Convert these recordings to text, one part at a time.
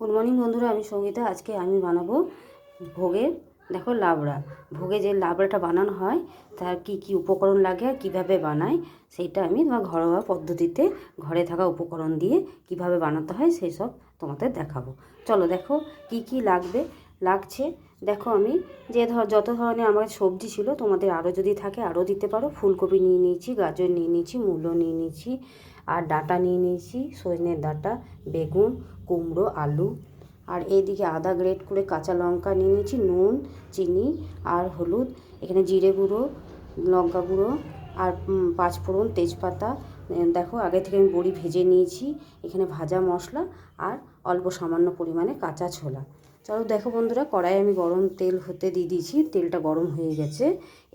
Good morning বন্ধুরা, আমি সঙ্গীতা। আজকে আমি বানাবো ভোগের দেখো লাবড়া। ভোগে যে লাবড়াটা বানানো হয়, তার কি কি উপকরণ লাগে আর কীভাবে বানায়, সেইটা আমি তোমার ঘরোয়া পদ্ধতিতে ঘরে থাকা উপকরণ দিয়ে কীভাবে বানাতে হয়, সেই সব তোমাদের দেখাবো। চলো দেখো কি কি লাগবে, লাগছে। দেখো আমি যে ধর, যত ধরনের আমার সবজি ছিল, তোমাদের আরও যদি থাকে, আরও দিতে পারো। ফুলকপি নিয়ে নিয়েছি, গাজর নিয়ে নিয়েছি, মূলো নিয়ে নিয়েছি, আর ডাঁটা নিয়ে নিয়েছি সজনের ডাঁটা, বেগুন কুমড়ো, আলু, আর এইদিকে আদা গ্রেট করে কাঁচা লঙ্কা নিয়ে নিয়েছি, নুন, চিনি, আর হলুদ, এখানে জিরে গুঁড়ো, লঙ্কা গুঁড়ো, আর পাঁচফোড়ন তেজপাতা। দেখো, আগে থেকে আমি বড়ি ভেজে নিয়েছি, এখানে ভাজা মশলা, আর অল্প সামান্য পরিমাণে কাঁচা ছোলা। চলো দেখো বন্ধুরা কড়াই আমি গরম তেল হতে দিয়ে দিয়েছি, তেলটা গরম হয়ে গেছে।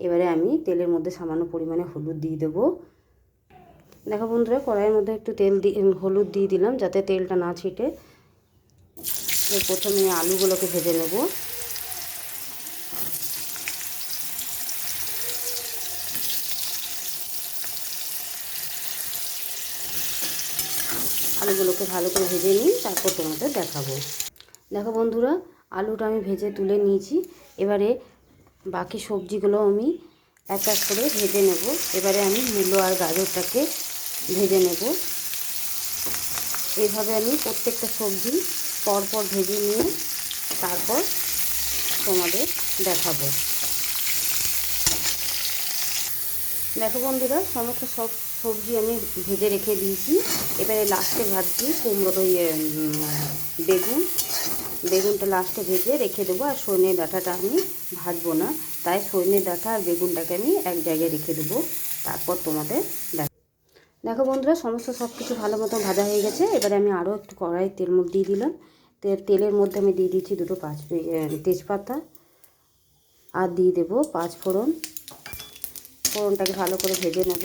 এবারে আমি তেলের মধ্যে সামান্য পরিমাণে হলুদ দিয়ে দেবো। দেখো বন্ধুরা, কড়াইয়ের মধ্যে একটু তেল দিয়ে হলুদ দিয়ে দিলাম যাতে তেলটা না ছিটে। প্রথমে আলুগুলোকে ভেজে নেব। আলুগুলোকে ভালো করে ভেজে নিই তারপর তোমাদের দেখাবো। দেখো বন্ধুরা, আলুটা আমি ভেজে তুলে নিয়েছি। এবারে বাকি সবজিগুলো আমি এক এক করে ভেজে নেব। এবারে আমি মূলো আর গাজরটাকে ভেজে নেব। এইভাবে আমি প্রত্যেকটা সবজি পরপর ভেজে নিয়ে তারপর তোমাদের দেখাবো। দেখো বন্ধুরা, সমস্ত সব সবজি আমি ভেজে রেখে দিয়েছি। এবারে লাস্টে ভাজছি কুমড়ো ইয়ে বেগুন। বেগুনটা লাস্টে ভেজে রেখে দেবো। আর সজনে ডাঁটাটা আমি ভাজবো না। তাই সজনে ডাঁটা আর বেগুনটাকে আমি এক জায়গায় রেখে দেবো। তারপর তোমাদের দেখ দেখো বন্ধুরা, সমস্ত সব কিছু ভালো মতো ভাজা হয়ে গেছে। এবারে আমি আরও একটু কড়াই তেল মধ্যে দিয়ে দিলাম। তেলের মধ্যে আমি দিয়ে দিচ্ছি দুটো পাঁচ তেজপাতা। আর দিয়ে দেবো পাঁচ ফোড়ন। ফোড়নটাকে ভালো করে ভেজে নেব।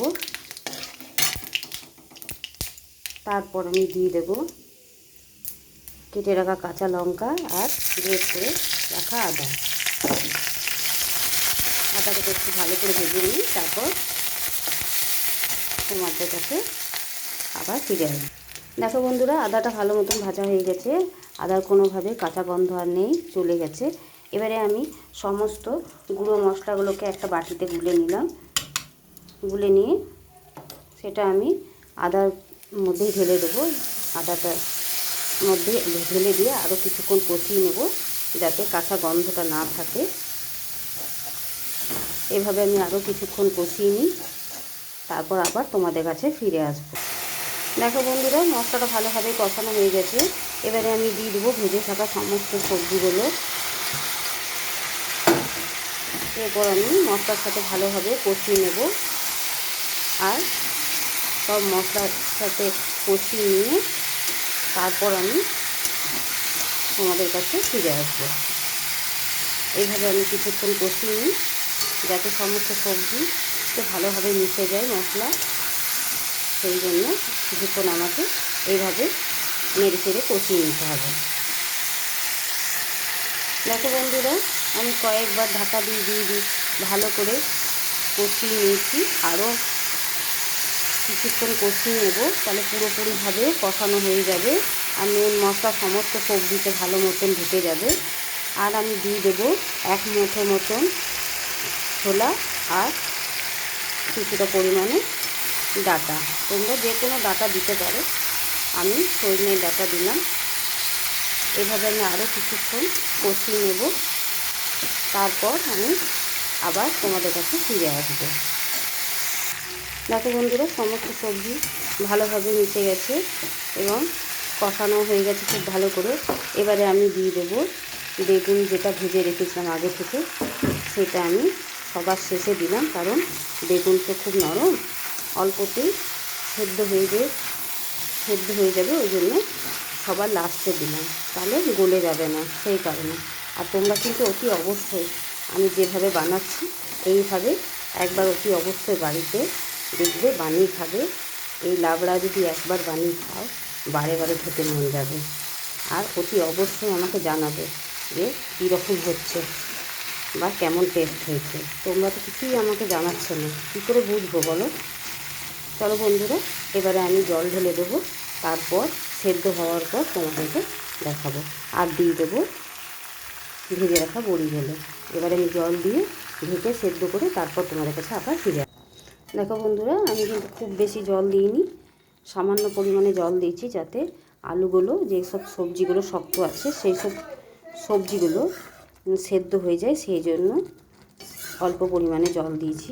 তারপর আমি দিয়ে দেব কেটে রাখা কাঁচা লঙ্কা আর গ্রেট করে রাখা আদা। আদাটাকে একটু ভালো করে ভেজে নিই তারপর তোমাদের কাছে আবার ফিরে আসবে দেখো বন্ধুরা, আদাটা ভালো মতন ভাজা হয়ে গেছে। আদার কোনোভাবে কাঁচা গন্ধ আর নেই, চলে গেছে। এবারে আমি সমস্ত গুঁড়ো মশলাগুলোকে একটা বাটিতে গুলে নিলাম। গুলে নিয়ে সেটা আমি আদার মধ্যেই ঢেলে দেবো। আদাটা মধ্যে ঢেলে দিয়ে আরও কিছুক্ষণ কষিয়ে নেব, যাতে কাঁচা গন্ধটা না থাকে। এভাবে আমি আরও কিছুক্ষণ কষিয়ে নিই। তারপর আবার তোমাদের কাছে ফিরে আসব। দেখো বন্ধুরা, মশলাটা ভালোভাবে কষানো হয়ে গেছে। এবারে আমি দিয়ে দেবো ভেজে থাকা সমস্ত সবজিগুলো। এরপর আমি মশলার সাথে ভালোভাবে কষিয়ে নেব। আর সব মশলার সাথে কষিয়ে নিয়ে তারপর আমি তোমাদের কাছে ফিরে আসব। এইভাবে আমি কিছুক্ষণ কষিয়ে নিই, যাতে সমস্ত সবজি একটু ভালোভাবে মিশে যায় মশলা, সেই জন্য কিছুক্ষণ আমাকে এইভাবে নেড়ে চেড়ে কষিয়ে নিতে হবে। দেখো বন্ধুরা, আমি কয়েকবার ঢাকা দিয়ে দিয়ে দিই ভালো করে কষিয়ে নিয়েছি। আরও কিছুক্ষণ কষিয়ে নেব, তাহলে পুরোপুরিভাবে কষানো হয়ে যাবে আর নুন, মশলা সমস্ত সবজিতে ভালো মতন ঢুকে যাবে। আর আমি দিয়ে দেবো এক মুঠো মতন ছোলা আর কিছুটা পরিমাণে ডাটা। তোমরা যে কোনো ডাটা দিতে পারো। আমি সজনে ডাটা দিলাম। এভাবে আমি আরও কিছুক্ষণ কষিয়ে নেব। তারপর আমি আবার তোমাদের কাছে ফিরে আসব। দেখো বন্ধুরা, সমস্ত সবজি ভালোভাবে মিশে গেছে এবং কষানো হয়ে গেছে খুব ভালো করে। এবারে আমি দিয়ে দেবো বেগুন যেটা ভেজে রেখেছিলাম আগে থেকে, সেটা আমি সবার শেষে দিলাম, কারণ বেগুন তো খুব নরম অল্পতেই সেদ্ধ হয়ে যায়, সেদ্ধ হয়ে যাবে, ওই জন্য সবার লাস্টে দিলাম। তাহলে গলে যাবে না, সেই কারণে। আর তোমরা কিন্তু অতি অবশ্যই আমি যেভাবে বানাচ্ছি, এইভাবে একবার অতি অবশ্যই বাড়িতে দেখবে, বানিয়ে খাবে। এই লাবড়া যদি একবার বানিয়ে খাও, বারে বারে খেতে মন যাবে। আর অতি অবশ্যই আমাকে জানাবে যে কীরকম হচ্ছে। বা কেমন টেস্ট হয়েছে? তোমরা তো কিছুই আমাকে জানাচ্ছ না। কী করে বুঝব বলো? চলো বন্ধুরা, এবারে আমি জল ঢেলে দেবো, তারপর সেদ্ধ হওয়ার পর তোমাদেরকে দেখাবো। আর দিয়ে দেবো ভেজে রাখা বড়িগুলো এবারে আমি জল দিয়ে ঢেকে সেদ্ধ করে তারপর তোমাদের কাছে আবার ফিরে। দেখো বন্ধুরা, আমি কিন্তু খুব বেশি জল দিইনি। সামান্য পরিমাণে জল দিয়েছি যাতে আলুগুলো, যেসব সবজিগুলো শক্ত আছে সেই সব সবজিগুলো সেদ্ধ হয়ে যায়, সেই জন্য অল্প পরিমাণে জল দিয়েছি।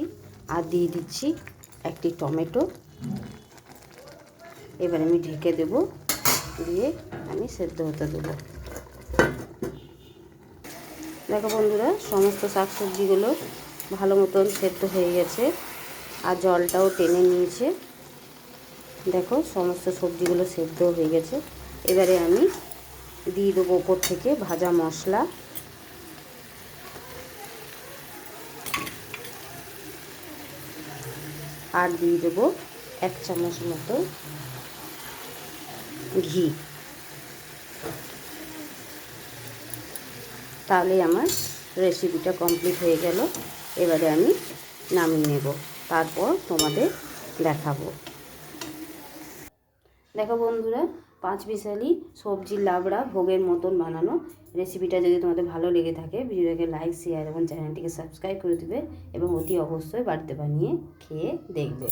আর দিয়ে দিচ্ছি একটি টমেটো। এবার আমি ঢেকে দেব, দিয়ে আমি সেদ্ধ হতে দেবো। দেখো বন্ধুরা, সমস্ত শাকসবজিগুলো ভালো মতন সেদ্ধ হয়ে গেছে, আর জলটাও টেনে নিয়েছে। দেখো, সমস্ত সবজিগুলো সেদ্ধ হয়ে গেছে। এবারে আমি দিয়ে দেবো ওপর থেকে ভাজা মশলা। আর দিয়ে দেবো এক চামচ মতো ঘি। তাহলে আমার রেসিপিটা কমপ্লিট হয়ে গেল। এবারে আমি নামিয়ে নেব। তারপর তোমাদের দেখাবো। দেখো বন্ধুরা পাঁচ মিশালি সবজির লাবড়া ভোগের মতন বানানো রেসিপিটা যদি তোমাদের ভালো লেগে থাকে, ভিডিওটাকে লাইক শেয়ার এবং চ্যানেলটিকে সাবস্ক্রাইব করে দেবে এবং অতি অবশ্যই বাড়িতে বানিয়ে খেয়ে দেখবে।